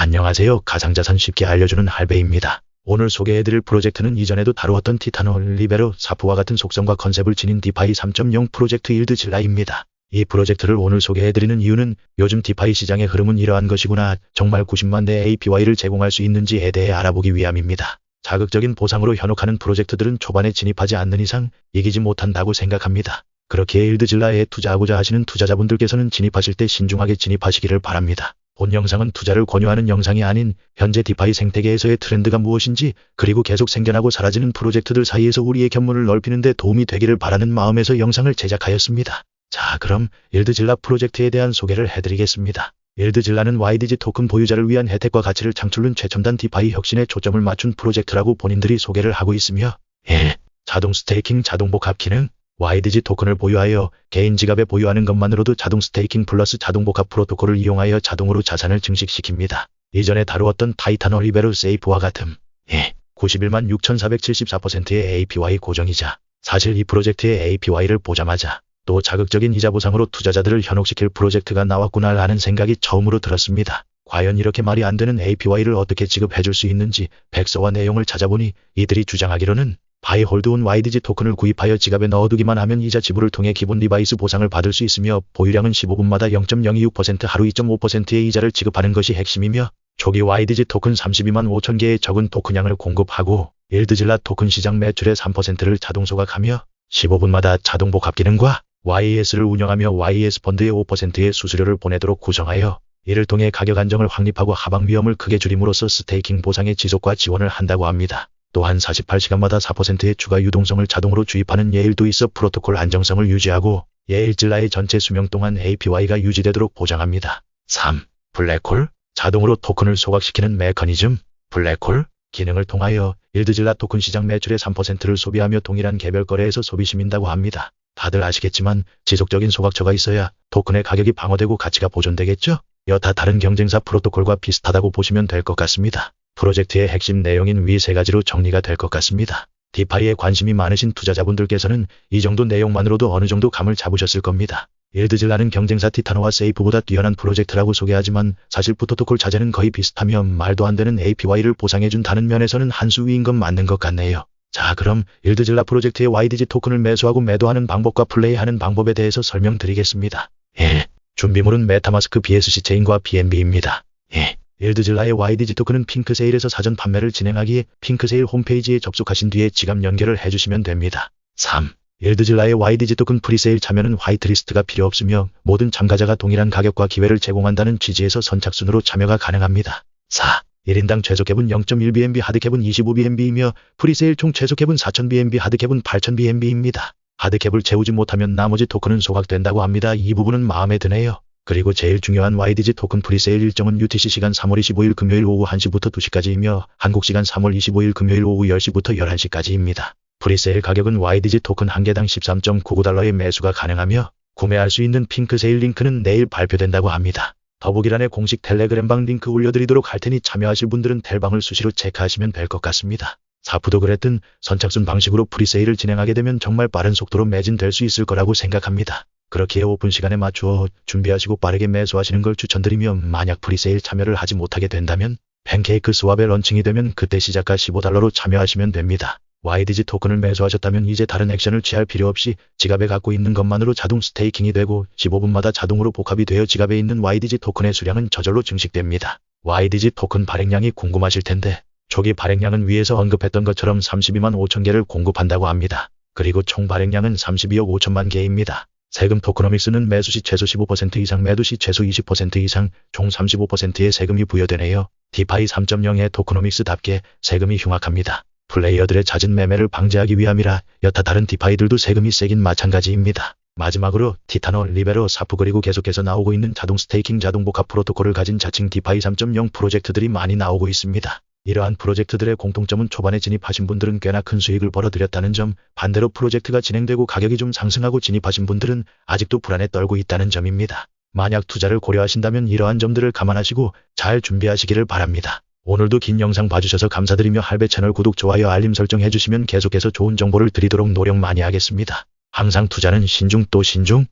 안녕하세요. 가상자산 쉽게 알려주는 할배입니다. 오늘 소개해드릴 프로젝트는 이전에도 다루었던 티타노, 리베로, 사프와 같은 속성과 컨셉을 지닌 디파이 3.0 프로젝트 일드 질라입니다. 이 프로젝트를 오늘 소개해드리는 이유는 요즘 디파이 시장의 흐름은 이러한 것이구나. 정말 90만 대 APY를 제공할 수 있는지에 대해 알아보기 위함입니다. 자극적인 보상으로 현혹하는 프로젝트들은 초반에 진입하지 않는 이상 이기지 못한다고 생각합니다. 그렇기에 일드질라에 투자하고자 하시는 투자자분들께서는 진입하실 때 신중하게 진입하시기를 바랍니다. 본 영상은 투자를 권유하는 영상이 아닌 현재 디파이 생태계에서의 트렌드가 무엇인지 그리고 계속 생겨나고 사라지는 프로젝트들 사이에서 우리의 견문을 넓히는 데 도움이 되기를 바라는 마음에서 영상을 제작하였습니다. 자 그럼 일드질라 프로젝트에 대한 소개를 해드리겠습니다. 일드질라는 YDG 토큰 보유자를 위한 혜택과 가치를 창출한 최첨단 디파이 혁신에 초점을 맞춘 프로젝트라고 본인들이 소개를 하고 있으며 1. 자동 스테이킹 자동 복합 기능 YDG 토큰을 보유하여 개인 지갑에 보유하는 것만으로도 자동 스테이킹 플러스 자동 복합 프로토콜을 이용하여 자동으로 자산을 증식시킵니다. 이전에 다루었던 타이탄 어리베르 세이프와 같음. 예, 91만 6,474%의 APY 고정이자 사실 이 프로젝트의 APY를 보자마자 또 자극적인 이자 보상으로 투자자들을 현혹시킬 프로젝트가 나왔구나 라는 생각이 처음으로 들었습니다. 과연 이렇게 말이 안 되는 APY를 어떻게 지급해 줄 수 있는지 백서와 내용을 찾아보니 이들이 주장하기로는 바이 홀드온 YDG 토큰을 구입하여 지갑에 넣어두기만 하면 이자 지불을 통해 기본 디바이스 보상을 받을 수 있으며 보유량은 15분마다 0.026% 하루 2.5%의 이자를 지급하는 것이 핵심이며 초기 YDG 토큰 32만 5천 개의 적은 토큰량을 공급하고 일드질라 토큰 시장 매출의 3%를 자동 소각하며 15분마다 자동 복합 기능과 YES를 운영하며 YES 펀드의 5%의 수수료를 보내도록 구성하여 이를 통해 가격 안정을 확립하고 하방 위험을 크게 줄임으로써 스테이킹 보상의 지속과 지원을 한다고 합니다. 또한 48시간마다 4%의 추가 유동성을 자동으로 주입하는 예일도 있어 프로토콜 안정성을 유지하고 예일질라의 전체 수명 동안 APY가 유지되도록 보장합니다. 3. 블랙홀 자동으로 토큰을 소각시키는 메커니즘 블랙홀 기능을 통하여 일드질라 토큰 시장 매출의 3%를 소비하며 동일한 개별 거래에서 소비 시민다고 합니다. 다들 아시겠지만 지속적인 소각처가 있어야 토큰의 가격이 방어되고 가치가 보존되겠죠? 여타 다른 경쟁사 프로토콜과 비슷하다고 보시면 될 것 같습니다. 프로젝트의 핵심 내용인 위 세 가지로 정리가 될 것 같습니다. 디파이에 관심이 많으신 투자자분들께서는 이 정도 내용만으로도 어느 정도 감을 잡으셨을 겁니다. 일드질라는 경쟁사 티타노와 세이프보다 뛰어난 프로젝트라고 소개하지만 사실 프로토콜 자재는 거의 비슷하며 말도 안 되는 APY를 보상해준다는 면에서는 한 수 위인 건 맞는 것 같네요. 자 그럼 일드질라 프로젝트의 YDG 토큰을 매수하고 매도하는 방법과 플레이하는 방법에 대해서 설명드리겠습니다. 1. 준비물은 메타마스크 BSC 체인과 BNB입니다. 2. 일드질라의 YDG 토큰은 핑크세일에서 사전 판매를 진행하기에 핑크세일 홈페이지에 접속하신 뒤에 지갑 연결을 해주시면 됩니다. 3. 일드질라의 YDG 토큰 프리세일 참여는 화이트리스트가 필요 없으며 모든 참가자가 동일한 가격과 기회를 제공한다는 취지에서 선착순으로 참여가 가능합니다. 4. 1인당 최소캡은 0.1BNB 하드캡은 25BNB이며 프리세일 총 최소캡은 4000BNB 하드캡은 8000BNB입니다. 하드캡을 채우지 못하면 나머지 토큰은 소각된다고 합니다. 이 부분은 마음에 드네요. 그리고 제일 중요한 YDG 토큰 프리세일 일정은 UTC 시간 3월 25일 금요일 오후 1시부터 2시까지이며 한국 시간 3월 25일 금요일 오후 10시부터 11시까지입니다. 프리세일 가격은 YDG 토큰 한 개당 13.99달러의 매수가 가능하며 구매할 수 있는 핑크세일 링크는 내일 발표된다고 합니다. 더보기란에 공식 텔레그램방 링크 올려드리도록 할 테니 참여하실 분들은 텔방을 수시로 체크하시면 될 것 같습니다. 사프도 그랬든 선착순 방식으로 프리세일을 진행하게 되면 정말 빠른 속도로 매진될 수 있을 거라고 생각합니다. 그렇기에 오픈 시간에 맞추어 준비하시고 빠르게 매수하시는 걸 추천드리며 만약 프리세일 참여를 하지 못하게 된다면 팬케이크 스왑에 런칭이 되면 그때 시작가 15달러로 참여하시면 됩니다. YDG 토큰을 매수하셨다면 이제 다른 액션을 취할 필요 없이 지갑에 갖고 있는 것만으로 자동 스테이킹이 되고 15분마다 자동으로 복합이 되어 지갑에 있는 YDG 토큰의 수량은 저절로 증식됩니다. YDG 토큰 발행량이 궁금하실 텐데 초기 발행량은 위에서 언급했던 것처럼 32만 5천 개를 공급한다고 합니다. 그리고 총 발행량은 32억 5천만 개입니다. 세금 토크노믹스는 매수 시 최소 15% 이상 매도 시 최소 20% 이상 총 35%의 세금이 부여되네요. 디파이 3.0의 토크노믹스답게 세금이 흉악합니다. 플레이어들의 잦은 매매를 방지하기 위함이라 여타 다른 디파이들도 세금이 세긴 마찬가지입니다. 마지막으로 티타노, 리베로, 사프 그리고 계속해서 나오고 있는 자동 스테이킹 자동 복합 프로토콜을 가진 자칭 디파이 3.0 프로젝트들이 많이 나오고 있습니다. 이러한 프로젝트들의 공통점은 초반에 진입하신 분들은 꽤나 큰 수익을 벌어들였다는 점, 반대로 프로젝트가 진행되고 가격이 좀 상승하고 진입하신 분들은 아직도 불안에 떨고 있다는 점입니다. 만약 투자를 고려하신다면 이러한 점들을 감안하시고 잘 준비하시기를 바랍니다. 오늘도 긴 영상 봐주셔서 감사드리며 할배 채널 구독, 좋아요, 알림 설정 해주시면 계속해서 좋은 정보를 드리도록 노력 많이 하겠습니다. 항상 투자는 신중 또 신중.